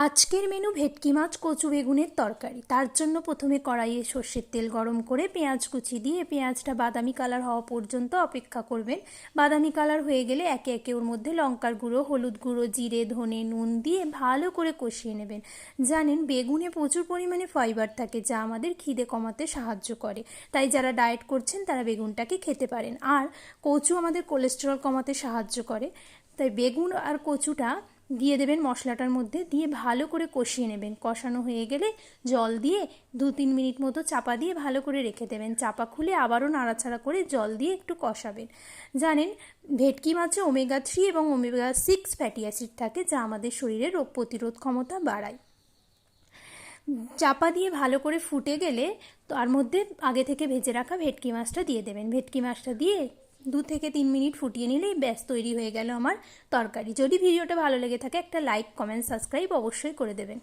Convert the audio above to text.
আজকের মেনু ভেটকি মাছ, কচু বেগুনের তরকারি। তার জন্য প্রথমে কড়াইয়ে সর্ষের তেল গরম করে পেঁয়াজ কুচি দিয়ে পেঁয়াজটা বাদামি কালার হওয়া পর্যন্ত অপেক্ষা করবেন। বাদামি কালার হয়ে গেলে একে একে ওর মধ্যে লঙ্কার গুঁড়ো, হলুদ গুঁড়ো, জিরে, ধনে, নুন দিয়ে ভালো করে কষিয়ে নেবেন। জানেন, বেগুনে প্রচুর পরিমাণে ফাইবার থাকে যা আমাদের খিদে কমাতে সাহায্য করে। তাই যারা ডায়েট করছেন, তারা বেগুনটাকে খেতে পারেন। আর কচু আমাদের কোলেস্টেরল কমাতে সাহায্য করে। তাই বেগুন আর কচুটা দিয়ে দেবেন মশলাটার মধ্যে, দিয়ে ভালো করে কষিয়ে নেবেন। কষানো হয়ে গেলে জল দিয়ে দু তিন মিনিট মতো চাপা দিয়ে ভালো করে রেখে দেবেন। চাপা খুলে আবারও নাড়াচাড়া করে জল দিয়ে একটু কষাবেন। জানেন, ভেটকি মাছে ওমেগা থ্রি এবং ওমেগা সিক্স ফ্যাটি অ্যাসিড থাকে, যা আমাদের শরীরে রোগ প্রতিরোধ ক্ষমতা বাড়ায়। চাপা দিয়ে ভালো করে ফুটে গেলে তার মধ্যে আগে থেকে ভেজে রাখা ভেটকি মাছটা দিয়ে দেবেন। ভেটকি মাছটা দিয়ে দু থেকে তিন মিনিট ফুটিয়ে নিলেই ব্যাস, তৈরি হয়ে গেল আমার তরকারি। যদি ভিডিওটা ভালো লেগে থাকে, একটা লাইক কমেন্ট সাবস্ক্রাইব অবশ্যই করে দেবেন।